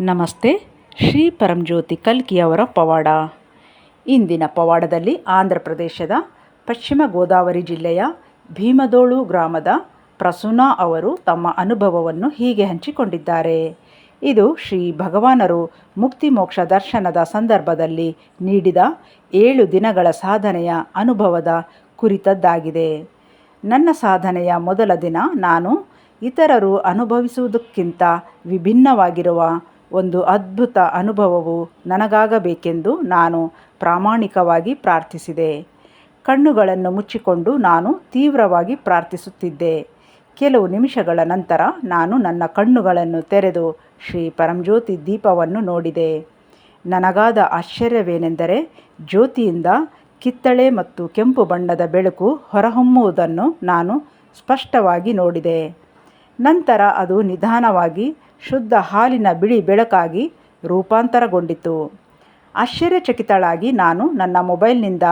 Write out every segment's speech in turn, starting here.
ನಮಸ್ತೆ, ಶ್ರೀ ಪರಂಜ್ಯೋತಿ ಕಲ್ಕಿಯವರ ಪವಾಡ. ಇಂದಿನ ಪವಾಡದಲ್ಲಿ ಆಂಧ್ರ ಪ್ರದೇಶದ ಪಶ್ಚಿಮ ಗೋದಾವರಿ ಜಿಲ್ಲೆಯ ಭೀಮದೋಳು ಗ್ರಾಮದ ಪ್ರಸೂನಾ ಅವರು ತಮ್ಮ ಅನುಭವವನ್ನು ಹೀಗೆ ಹಂಚಿಕೊಂಡಿದ್ದಾರೆ. ಇದು ಶ್ರೀ ಭಗವಾನರು ಮುಕ್ತಿ ಮೋಕ್ಷ ದರ್ಶನದ ಸಂದರ್ಭದಲ್ಲಿ ನೀಡಿದ ಏಳು ದಿನಗಳ ಸಾಧನೆಯ ಅನುಭವದ ಕುರಿತದ್ದಾಗಿದೆ. ನನ್ನ ಸಾಧನೆಯ ಮೊದಲ ದಿನ ನಾನು ಇತರರು ಅನುಭವಿಸುವುದಕ್ಕಿಂತ ವಿಭಿನ್ನವಾಗಿರುವ ಒಂದು ಅದ್ಭುತ ಅನುಭವವು ನನಗಾಗಬೇಕೆಂದು ನಾನು ಪ್ರಾಮಾಣಿಕವಾಗಿ ಪ್ರಾರ್ಥಿಸಿದೆ. ಕಣ್ಣುಗಳನ್ನು ಮುಚ್ಚಿಕೊಂಡು ನಾನು ತೀವ್ರವಾಗಿ ಪ್ರಾರ್ಥಿಸುತ್ತಿದ್ದೆ. ಕೆಲವು ನಿಮಿಷಗಳ ನಂತರ ನಾನು ನನ್ನ ಕಣ್ಣುಗಳನ್ನು ತೆರೆದು ಶ್ರೀ ಪರಂಜ್ಯೋತಿ ದೀಪವನ್ನು ನೋಡಿದೆ. ನನಗಾದ ಆಶ್ಚರ್ಯವೇನೆಂದರೆ ಜ್ಯೋತಿಯಿಂದ ಕಿತ್ತಳೆ ಮತ್ತು ಕೆಂಪು ಬಣ್ಣದ ಬೆಳಕು ಹೊರಹೊಮ್ಮುವುದನ್ನು ನಾನು ಸ್ಪಷ್ಟವಾಗಿ ನೋಡಿದೆ. ನಂತರ ಅದು ನಿಧಾನವಾಗಿ ಶುದ್ಧ ಹಾಲಿನ ಬಿಳಿ ಬೆಳಕಾಗಿ ರೂಪಾಂತರಗೊಂಡಿತು. ಆಶ್ಚರ್ಯಚಕಿತಳಾಗಿ ನಾನು ನನ್ನ ಮೊಬೈಲ್ನಿಂದ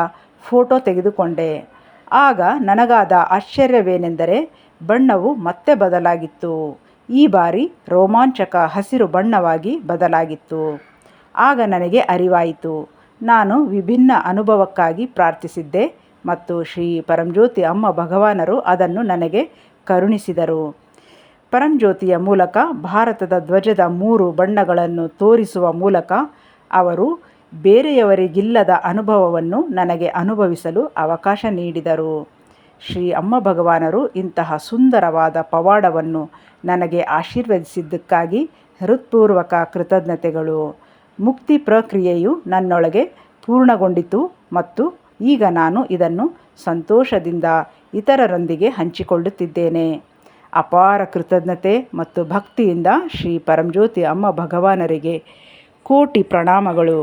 ಫೋಟೋ ತೆಗೆದುಕೊಂಡೆ. ಆಗ ನನಗಾದ ಆಶ್ಚರ್ಯವೇನೆಂದರೆ ಬಣ್ಣವು ಮತ್ತೆ ಬದಲಾಗಿತ್ತು. ಈ ಬಾರಿ ರೋಮಾಂಚಕ ಹಸಿರು ಬಣ್ಣವಾಗಿ ಬದಲಾಗಿತ್ತು. ಆಗ ನನಗೆ ಅರಿವಾಯಿತು. ನಾನು ವಿಭಿನ್ನ ಅನುಭವಕ್ಕಾಗಿ ಪ್ರಾರ್ಥಿಸಿದ್ದೆ ಮತ್ತು ಶ್ರೀ ಪರಂಜ್ಯೋತಿ ಅಮ್ಮ ಭಗವಾನರು ಅದನ್ನು ನನಗೆ ಕರುಣಿಸಿದರು. ಪರಂಜ್ಯೋತಿಯ ಮೂಲಕ ಭಾರತದ ಧ್ವಜದ ಮೂರು ಬಣ್ಣಗಳನ್ನು ತೋರಿಸುವ ಮೂಲಕ ಅವರು ಬೇರೆಯವರಿಗಿಲ್ಲದ ಅನುಭವವನ್ನು ನನಗೆ ಅನುಭವಿಸಲು ಅವಕಾಶ ನೀಡಿದರು. ಶ್ರೀ ಅಮ್ಮ ಭಗವಾನರು ಇಂತಹ ಸುಂದರವಾದ ಪವಾಡವನ್ನು ನನಗೆ ಆಶೀರ್ವದಿಸಿದ್ದಕ್ಕಾಗಿ ಹೃತ್ಪೂರ್ವಕ ಕೃತಜ್ಞತೆಗಳು. ಮುಕ್ತಿ ಪ್ರಕ್ರಿಯೆಯು ನನ್ನೊಳಗೆ ಪೂರ್ಣಗೊಂಡಿತು ಮತ್ತು ಈಗ ನಾನು ಇದನ್ನು ಸಂತೋಷದಿಂದ ಇತರರೊಂದಿಗೆ ಹಂಚಿಕೊಳ್ಳುತ್ತಿದ್ದೇನೆ. ಅಪಾರ ಕೃತಜ್ಞತೆ ಮತ್ತು ಭಕ್ತಿಯಿಂದ ಶ್ರೀ ಪರಂಜ್ಯೋತಿ ಅಮ್ಮ ಭಗವಾನರಿಗೆ ಕೋಟಿ ಪ್ರಣಾಮಗಳು.